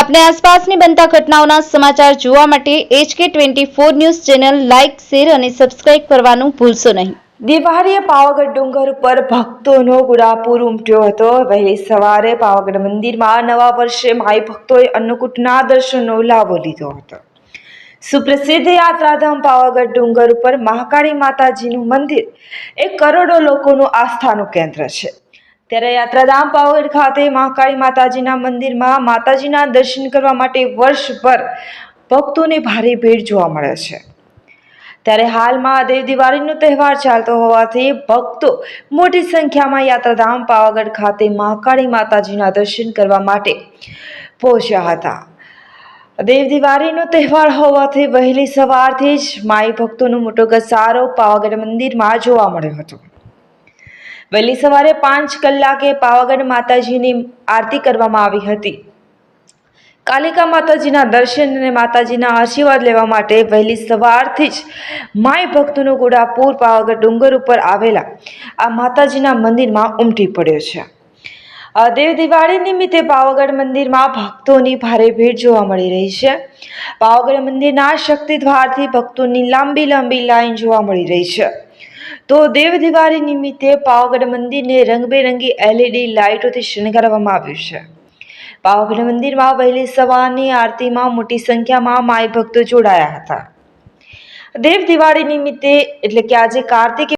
આપને આસપાસની બનતા ઘટનાઓના સમાચાર જોવા માટે HK twenty four news channel like, share અને સબસ્ક્રાઇબ કરવાનું ભૂલશો નહીં. દિવાળીએ પાવાગઢ ડુંગર ઉપર ભક્તોનો ગુડાપુર ઉમટ્યો હતો. વહેલી સવારે પાવાગઢ મંદિરમાં નવા વર્ષે માઈ ભક્તોએ અન્નકૂટના દર્શનનો લાભો લીધો હતો. સુપ્રસિદ્ધ યાત્રાધામ પાવાગઢ ડુંગર ઉપર મહાકાળી માતાજીનું મંદિર. એ કરોડો લોકોનું આસ્થાનું કેન્દ્ર છે. ત્યારે યાત્રાધામ પાવાગઢ ખાતે મહાકાળી માતાજીના મંદિરમાં માતાજીના દર્શન કરવા માટે વર્ષભર ભક્તોની ભારે ભીડ જોવા મળે છે. ત્યારે હાલમાં દેવ દિવાળીનો તહેવાર ચાલતો હોવાથી ભક્તો મોટી સંખ્યામાં યાત્રાધામ પાવાગઢ ખાતે મહાકાળી માતાજીના દર્શન કરવા માટે પહોંચ્યા હતા. દેવ દિવાળીનો તહેવાર હોવાથી વહેલી સવારથી જ માઈ ભક્તોનો મોટો ઘસારો પાવાગઢ મંદિરમાં જોવા મળ્યો હતો. વહેલી સવારે પાંચ કલાકે પાવાગઢ માતાજીની આરતી કરવામાં આવી હતી. કાલિકા માતાજીના દર્શન અને માતાજીના આશીર્વાદ લેવા માટે વહેલી સવારથી જ માય ભક્તોનો ગોડાપુર પાવાગઢ ડુંગર ઉપર આવેલા આ માતાજીના મંદિરમાં ઉમટી પડ્યો છે. દેવ દિવાળી નિમિત્તે પાવાગઢ મંદિરમાં ભક્તોની ભારે ભીડ જોવા મળી રહી છે. પાવાગઢ મંદિરના શક્તિ દ્વારથી ભક્તોની લાંબી લાંબી લાઈન જોવા મળી રહી છે. તો દેવ દિવાળી નિમિત્તે પાવાગઢ મંદિરને રંગબેરંગી એલઈડી લાઇટોથી શણગારવામાં આવ્યું છે. પાવાગઢ મંદિરમાં વહેલી સવારની આરતીમાં મોટી સંખ્યામાં માય ભક્તો જોડાયા હતા. દેવ દિવાળી નિમિત્તે એટલે કે આજે કાર્તિકી